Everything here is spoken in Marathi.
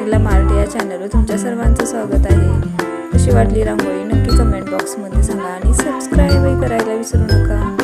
नीला मार्ट या चॅनलवर तुमच्या सर्वांचं स्वागत आहे. कशी वाटली रांगोळी नक्की कमेंट बॉक्समध्ये सांगा आणि सबस्क्राईबही करायला विसरू नका.